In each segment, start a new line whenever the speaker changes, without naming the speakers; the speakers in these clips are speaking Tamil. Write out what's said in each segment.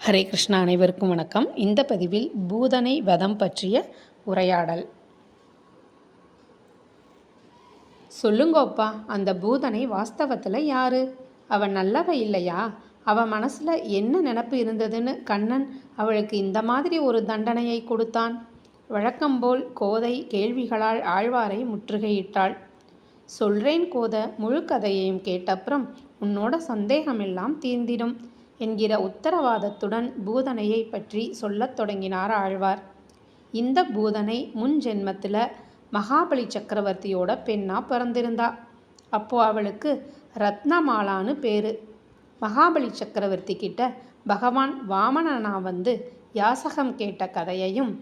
ஹரே கிருஷ்ணா அனைவருக்கும் வணக்கம். இந்த பதிவில் பூதனை வதம் பற்றிய உரையாடல். சொல்லுங்கோப்பா அந்த பூதனை வாஸ்தவத்தில் யாரு? அவன் நல்லவ இல்லையா? அவ மனசில் என்ன நினப்பு இருந்ததுன்னு கண்ணன் அவளுக்கு இந்த மாதிரி ஒரு தண்டனையை கொடுத்தான். வழக்கம்போல் கோதை கேள்விகளால் ஆழ்வாரை முற்றுகையிட்டாள். சொல்றேன் கோத முழு கதையையும் கேட்டப்புறம் உன்னோட சந்தேகமெல்லாம் தீர்ந்திடும். என்கிற உத்தரவாதத்துடன் பூதனையை பற்றி சொல்லத் தொடங்கினார் ஆழ்வார். இந்த பூதனை முன் ஜென்மத்தில் மகாபலி சக்கரவர்த்தியோட பெண்ணா பிறந்திருந்தா. அப்போ அவளுக்கு ரத்னமாலான்னு பேரு. மகாபலி சக்கரவர்த்தி கிட்ட பகவான் வாமனனா வந்து யாசகம் கேட்ட கதையையும்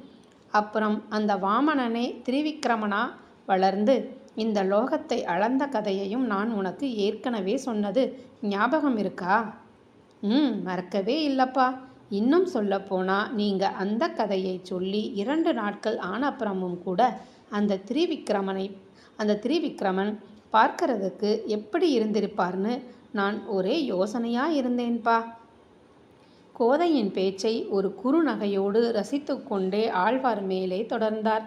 அப்புறம் அந்த வாமனனே திரிவிக்ரமனா வளர்ந்து இந்த லோகத்தை அளந்த கதையையும் நான் உனக்கு ஏற்கனவே சொன்னது ஞாபகம் இருக்கா? ம் மறக்கவே இல்லைப்பா. இன்னும் சொல்லப்போனால் நீங்கள் அந்த கதையை சொல்லி இரண்டு நாட்கள் ஆன அப்புறமும் கூட அந்த திரிவிக்ரமனை அந்த திரிவிக்ரமன் பார்க்கறதுக்கு எப்படி இருந்திருப்பார்னு நான் ஒரே யோசனையாக இருந்தேன்பா. கோதையின் பேச்சை ஒரு குறுநகையோடு ரசித்து கொண்டே ஆழ்வார் மேலே தொடர்ந்தார்.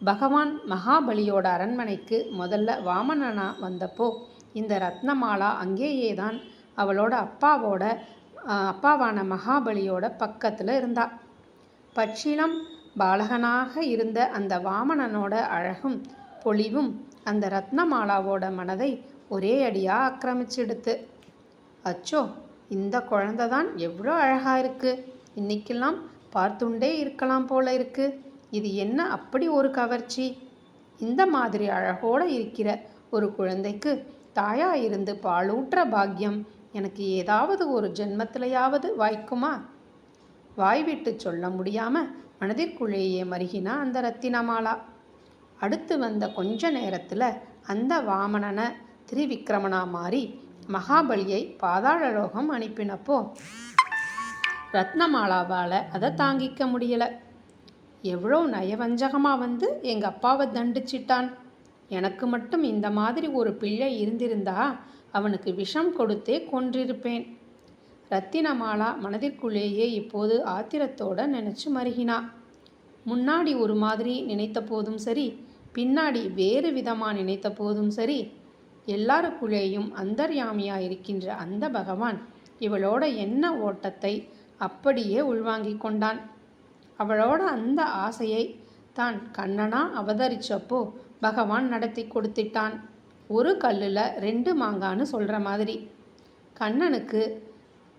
பகவான் மகாபலியோட அரண்மனைக்கு முதல்ல வாமனனா வந்தப்போ இந்த ரத்னமாலா அங்கேயே தான் அவளோட அப்பாவோட அப்பாவான மகாபலியோட பக்கத்தில் இருந்தா. பட்சிலம் பாலகனாக இருந்த அந்த வாமனனோட அழகும் பொலிவும் அந்த ரத்னமாலாவோட மனதை ஒரே அடியாக ஆக்கிரமிச்சிடுத்து. அச்சோ இந்த குழந்தை தான் எவ்வளோ அழகாக இருக்குது இன்னைக்கெல்லாம் பார்த்துண்டே இருக்கலாம் போல இருக்கு. இது என்ன அப்படி ஒரு கவர்ச்சி? இந்த மாதிரி அழகோடு இருக்கிற ஒரு குழந்தைக்கு தாயா இருந்து பாலூற்ற பாக்கியம் எனக்கு ஏதாவது ஒரு ஜென்மத்திலையாவது வாய்க்குமா? வாய்விட்டு சொல்ல முடியாமல் மனதிற்குள்ளேயே மருகினா அந்த ரத்தினமாலா. அடுத்து வந்த கொஞ்ச நேரத்தில் அந்த வாமனனை திரிவிக்ரமனா மாறி மகாபலியை பாதாளலோகம் அனுப்பினப்போ ரத்னமாலாவால் அதை தாங்கிக்க முடியலை. எவ்வளோ நயவஞ்சகமாக வந்து எங்கள் அப்பாவை தண்டிச்சிட்டான். எனக்கு மட்டும் இந்த மாதிரி ஒரு பிள்ளை இருந்திருந்தா அவனுக்கு விஷம் கொடுத்தே கொன்றிருப்பேன். ரத்தினமாலா மனதிற்குள்ளேயே இப்போது ஆத்திரத்தோட நினச்சி மருகினா. முன்னாடி ஒரு மாதிரி நினைத்த போதும் சரி பின்னாடி வேறு விதமாக நினைத்த போதும் சரி எல்லாருக்குள்ளேயும் அந்தர்யாமியா இருக்கின்ற அந்த பகவான் இவளோட என்ன ஓட்டத்தை அப்படியே உள்வாங்கி கொண்டான். அவளோட அந்த ஆசையை தான் கண்ணனா அவதரிச்சப்போ பகவான் நடத்தி கொடுத்துட்டான். ஒரு கல்லில் ரெண்டு மாங்கான்னு சொல்கிற மாதிரி. கண்ணனுக்கு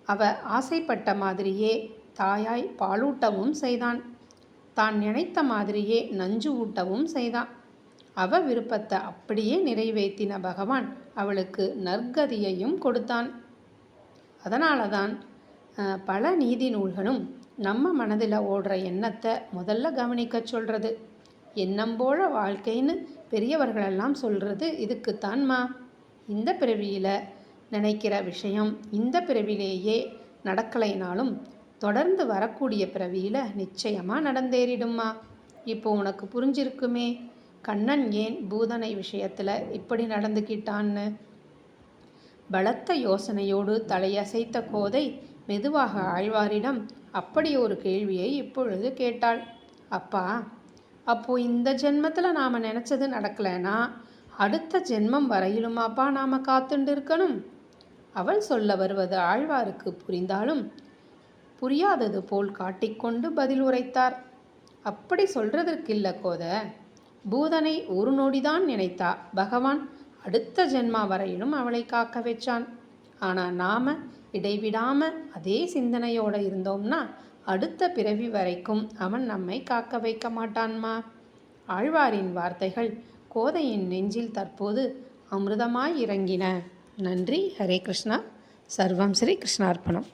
அவ ஆசைப்பட்ட மாதிரியே தாயாய் பாலூட்டவும் செய்தான். தான் நினைத்த மாதிரியே நஞ்சு ஊட்டவும் செய்தான். அவ விருப்பத்தை அப்படியே நிறைவேற்றின பகவான் அவளுக்கு நற்கதியையும் கொடுத்தான். அதனால தான் பல நீதி நூல்களும் நம்ம மனதில் ஓடுற எண்ணத்தை முதல்ல கவனிக்க சொல்கிறது எண்ணம் போல வாழ்க்கைன்னு பெரியவர்களெல்லாம் சொல்கிறது இதுக்குத்தான்மா. இந்த பிறவியில் நினைக்கிற விஷயம் இந்த பிறவிலேயே நடக்கலைனாலும் தொடர்ந்து வரக்கூடிய பிறவியில் நிச்சயமாக நடந்தேறிடுமா இப்போ உனக்கு புரிஞ்சிருக்குமே கண்ணன் ஏன் பூதனை விஷயத்தில் இப்படி நடந்துக்கிட்டான்னு பலத்த யோசனையோடு தலையசைத்த கோதை மெதுவாக ஆழ்வாரிடம் அப்படி ஒரு கேள்வியை இப்பொழுது கேட்டாள். அப்பா அப்போது இந்த ஜென்மத்தில் நாம் நினச்சது நடக்கலைன்னா அடுத்த ஜென்மம் வரையிலுமாப்பா நாம் காத்துண்டு இருக்கணும் அவள் சொல்ல வருவது ஆழ்வாருக்கு புரிந்தாலும் புரியாதது போல் காட்டிக்கொண்டு பதில் உரைத்தார். அப்படி சொல்றதற்கில்ல கோத பூதனை ஒரு நொடிதான் நினைத்தா பகவான் அடுத்த ஜென்மா வரையிலும் அவளை காக்க வச்சான். ஆனால் நாம் இடைவிடாமல் அதே சிந்தனையோடு இருந்தோம்னா அடுத்த பிறவி வரைக்கும் அவன் நம்மை காக்க வைக்க மாட்டான்மா. ஆழ்வாரின் வார்த்தைகள் கோதையின் நெஞ்சில் தற்போது அமிர்தமாய் இறங்கின. நன்றி. ஹரே கிருஷ்ணா. சர்வம் ஸ்ரீ கிருஷ்ணார்ப்பணம்.